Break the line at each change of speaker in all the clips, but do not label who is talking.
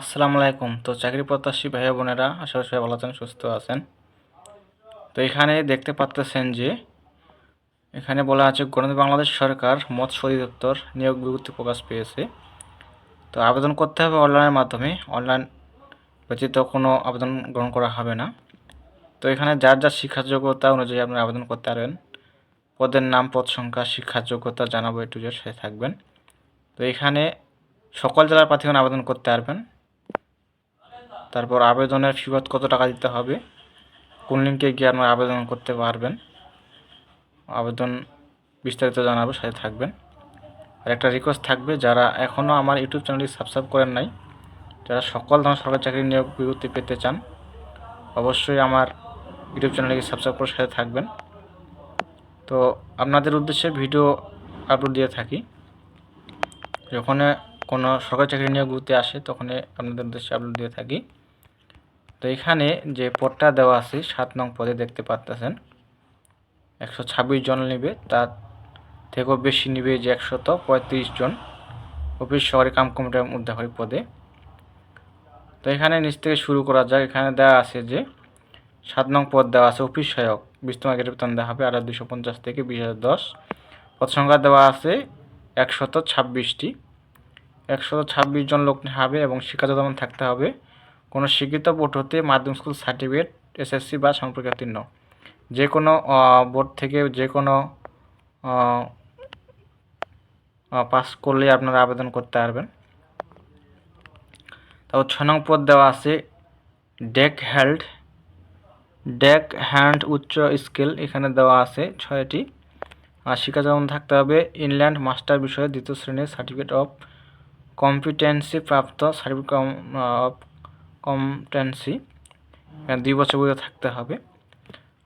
আসসালামু আলাইকুম। তো চাকরি প্রত্যাশী ভাই বোনেরা, আশা করি সবাই ভালো আছেন, সুস্থ আছেন। তো এখানে দেখতে পাচ্তেছেন যে, এখানে বলা আছে গণতন্ত্র বাংলাদেশ সরকার মৎস্য অধিদপ্তর নিয়োগ বিজ্ঞপ্তি প্রকাশ পেয়েছে। তো আবেদন করতে হবে অনলাইনের মাধ্যমে, অনলাইন ব্যতীত কোনো আবেদন গ্রহণ করা হবে না। তো এখানে যার যার শিক্ষার যোগ্যতা অনুযায়ী আপনি আবেদন করতে পারবেন পদের নাম, পদ সংখ্যা শিক্ষার যোগ্যতা জানাব, একটু যে থাকবেন। তো এখানে সকল জেলার প্রার্থীগণ আবেদন করতে পারবেন। তারপর আবেদনের ফিরত কত টাকা দিতে হবে? কোন লিঙ্কে গিয়ে আপনারা আবেদন করতে পারবেন? আবেদন বিস্তারিত জানাব, সাথে থাকবেন। আর একটা রিকোয়েস্ট থাকবে, যারা এখনও আমার ইউটিউব চ্যানেলটি সাবস্ক্রাইব করেন নাই, যারা সকল ধরনের সরকারি চাকরি নিয়োগ বিজ্ঞপ্তি পেতে চান, অবশ্যই আমার ইউটিউব চ্যানেলটিকে সাবস্ক্রাইব করে সাথে থাকবেন। তো আপনাদের উদ্দেশ্যে ভিডিও আপলোড দিয়ে থাকি। যখন কোনো সরকারি চাকরি নিয়োগ বিজ্ঞপ্তি আসে তখন আপনাদের উদ্দেশ্যে আপলোড দিয়ে থাকি। তো এখানে যে পদটা দেওয়া আছে, সাত নং পদে দেখতে পাচ্তেছেন একশো ছাব্বিশ জন নেবে, তার থেকেও বেশি নেবে যে একশত পঁয়ত্রিশ জন। অফিস সহকারী কাম কমিটির উদ্ধারকারী পদে। তো এখানে নিচ থেকে শুরু করা যাক। এখানে দেওয়া আছে যে সাত নং পদ দেওয়া আছে অফিস সহায়ক। বিশ মার্কেটের বেতন দেওয়া হবে আঠারো দুশো পঞ্চাশ থেকে বিশ হাজার দশ। পদ সংখ্যা দেওয়া আছে একশত ছাব্বিশটি। একশত ছাব্বিশ জন লোক হবে এবং শিক্ষাগত মান থাকতে হবে কোনো শিক্ষিত বোর্ড হতে মাধ্যমিক স্কুল সার্টিফিকেট, এসএসসি বা সম্পর্কে উত্তীর্ণ যে কোনো বোর্ড থেকে যে কোনো পাস করলে আপনারা আবেদন করতে পারবেন। তারপর ছ নং পদ দেওয়া আছে, ডেক হেল্ড ডেক হ্যান্ড উচ্চ স্কিল এখানে দেওয়া আছে ছয়টি। আর শিক্ষা যেমন থাকতে হবে ইনল্যান্ড মাস্টার বিষয়ে দ্বিতীয় শ্রেণির সার্টিফিকেট অফ কম্পিটেন্সি প্রাপ্ত সার্টিফিকেট অফ কম্পিটেন্সি দুই বছর বয়সে থাকতে হবে।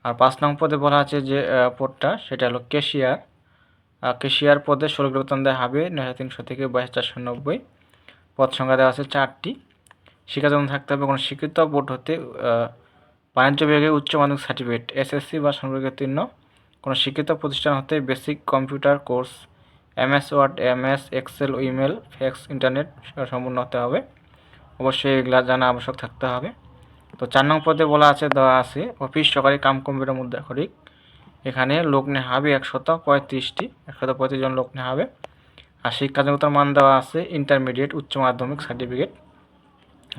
আর পাঁচ নং পদে বলা আছে যে পদটা, সেটা হলো কেশিয়ার কেশিয়ার পদে ষোলো বেতন দেওয়া হবে নয় হাজার তিনশো থেকে বাইশ চারশো নব্বই। পদ সংখ্যা দেওয়া আছে চারটি। শিক্ষা যেমন থাকতে হবে কোনো শিক্ষিত বোর্ড হতে বাণিজ্য বিভাগে উচ্চ মাধ্যমিক সার্টিফিকেট এসএসসি বা উত্তীর্ণ। কোনো শিক্ষিত প্রতিষ্ঠান হতে basic computer course MS Word MS Excel email fax internet সম্পূর্ণ হতে হবে। অবশ্যই এগুলা জানা আবশ্যক থাকতে হবে। তো চার নং পদে বলা আছে, দেওয়া আছে, অফিস সরকারি কাম কম্পিউটার মধ্যে খরিক এখানে লোক নেওয়া হবে একশত পঁয়ত্রিশটি, একশত পঁয়ত্রিশ জন লোক নেওয়া হবে আর শিক্ষাযোগ্যতার মান দেওয়া আছে, ইন্টারমিডিয়েট, উচ্চ মাধ্যমিক সার্টিফিকেট।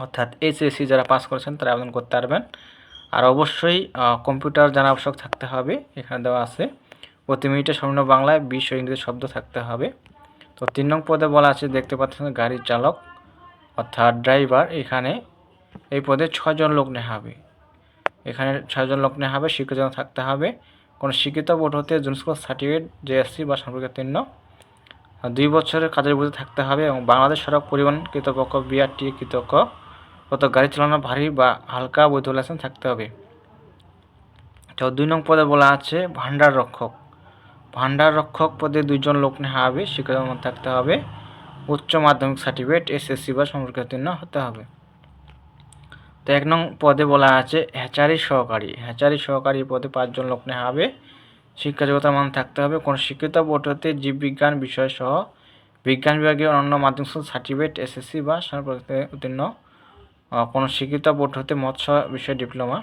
অর্থাৎ এইচএসসি যারা পাস করেছেন তারা আবেদন করতে পারবেন। আর অবশ্যই কম্পিউটার জানা আবশ্যক থাকতে হবে। এখানে দেওয়া আছে, প্রতি মিনিটে সর্বনিম্ন বাংলায় বিশ ইংরেজি শব্দ থাকতে হবে। তো তিন নং পদে বলা আছে, দেখতে পাচ্ছেন গাড়ির চালক। অর্থাৎ ড্রাইভার এখানে এই পদে ছজন লোক নেওয়া হবে। এখানে ছয়জন লোক নেওয়া হবে, শিক্ষিত থাকতে হবে। কোনো শিক্ষিত বোর্ড হতে জুনস্কোর সার্টিফিকেট জেএসসি বা সম্পর্কোত্তীর্ণ দুই বছরের কাজের বুঝে থাকতে হবে এবং বাংলাদেশ সড়ক পরিবহন কৃতপক্ষ বিআরটি কৃতজ্ঞ কত গাড়ি চালানো ভারী বা হালকা বৈধ লাইসেন্স থাকতে হবে। তো দুই নং পদে বলা আছে ভান্ডার রক্ষক। ভান্ডার রক্ষক পদে দুইজন লোক নেওয়া হবে, শিক্ষিত থাকতে হবে। উচ্চ মাধ্যমিক সার্টিফিকেট এসএসসি বা সম্পর্কে উত্তীর্ণ হতে হবে। তো এক নং পদে বলা আছে, হ্যাচারি সহকারী। হ্যাচারি সহকারী পদে পাঁচজন লোক নেওয়া হবে। শিক্ষা যোগ্যতার মান থাকতে হবে। কোনো শিক্ষিত বোর্ড হতে জীববিজ্ঞান বিষয় সহ বিজ্ঞান বিভাগে অন্য মাধ্যমিক সার্টিফিকেট এসএসসি বা সম্পর্কে উত্তীর্ণ কোনো শিক্ষিত বোর্ড হতে মৎস্য বিষয়ে ডিপ্লোমা।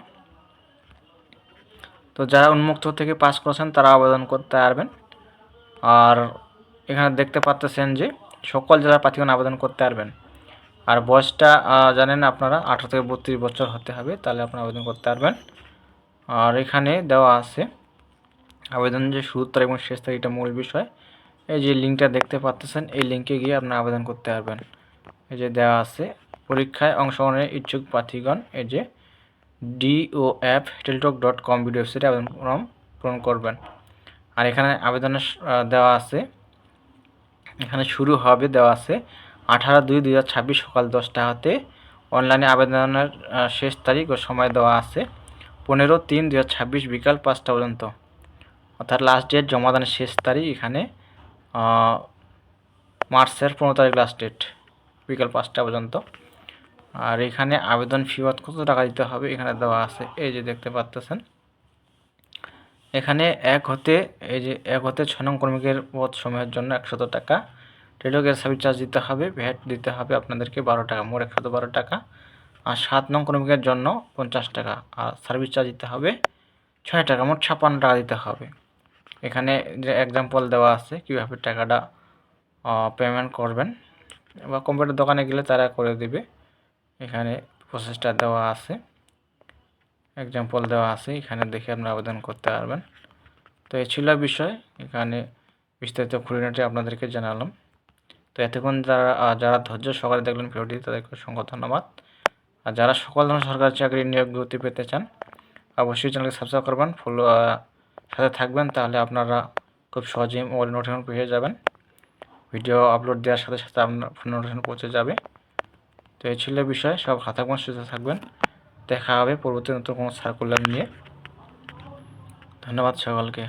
তো যারা উন্মুক্ত থেকে পাস করেছেন, তারা আবেদন করতে পারবেন। আর এখানে দেখতে পাচ্তেছেন যে সকল জেলার প্রার্থীগণ আবেদন করতে পারবেন। আর বয়সটা জানেন আপনারা, আঠারো থেকে বত্রিশ বছর হতে হবে, তাহলে আপনারা আবেদন করতে পারবেন। আর এখানে দেওয়া আছে, আবেদন যে শুরু এবং শেষ তারিখ, এটা মূল বিষয়। এই যে লিঙ্কটা দেখতে পাচ্তেছেন, এই লিঙ্কে গিয়ে আপনারা আবেদন করতে পারবেন। এই যে দেওয়া আছে, পরীক্ষায় অংশগ্রহণের ইচ্ছুক প্রার্থীগণ, এই যে deo app Teletalk dot com video ওয়েবসাইটে আবেদন ফর্ম পূরণ করবেন। আর এখানে আবেদনের দেওয়া আছে এখানে শুরু হবে, দেওয়া আছে। আঠারো দুই দুই ছাব্বিশ সকাল দশটা হতে অনলাইনে আবেদনের শেষ তারিখ ও সময় দেওয়া আছে। পনেরো তিন দুই ছাব্বিশ বিকাল পাঁচটা পর্যন্ত। অর্থাৎ লাস্ট ডেট জমাদানের শেষ তারিখ এখানে মার্চের পনেরো তারিখ লাস্ট ডেট বিকাল পাঁচটা পর্যন্ত। আর এখানে আবেদন ফি কত টাকা দিতে হবে এখানে দেওয়া আছে, এই যে দেখতে পাচ্তেছেন এখানে এক হতে, এই যে এক হতে ছয় নং কর্মীকের পদ সময়ের জন্য একশত টাকা। টেলিটকের সার্ভিস চার্জ দিতে হবে, ভ্যাট দিতে হবে আপনাদেরকে বারো টাকা, মোট একশো বারো টাকা। আর সাত নং কর্মীকের জন্য পঞ্চাশ টাকা, আর সার্ভিস চার্জ দিতে হবে ছয় টাকা, মোট ছাপ্পান্ন টাকা দিতে হবে। এখানে যে এক্সাম্পল দেওয়া আছে, কীভাবে টাকাটা পেমেন্ট করবেন বা কম্পিউটার দোকানে গেলে তারা করে দেবে। এখানে প্রসেসটা দেওয়া আছে। এক্সাম্পল দেওয়া আছে, এখানে দেখে আপনারা আবেদন করতে পারবেন। তো এই ছিল বিষয়, এখানে বিস্তারিত খুঁটিনাটি আপনাদেরকে জানালাম। তো এতক্ষণ যারা যারা ধৈর্য সকালে দেখলেন ভিডিওটি, তাদেরকে অসংখ্য ধন্যবাদ। আর যারা সকল ধরনের সরকারি চাকরি নিয়োগ বিজ্ঞপ্তি পেতে চান, অবশ্যই চ্যানেলকে সাবস্ক্রাইব করবেন ফলো সাথে থাকবেন, তাহলে আপনারা খুব সহজেই মোবাইল নোটিফিকেশন পেয়ে যাবেন। ভিডিও আপলোড দেওয়ার সাথে সাথে আপনার ফোন নোটিফিকেশন পৌঁছে যাবে। তো এই ছিল বিষয়, সব ভালো থাকবেন, সুস্থ থাকবেন। দেখা হবে পরবর্তী নতুন কোনো সার্কুলার নিয়ে। ধন্যবাদ সকলকে।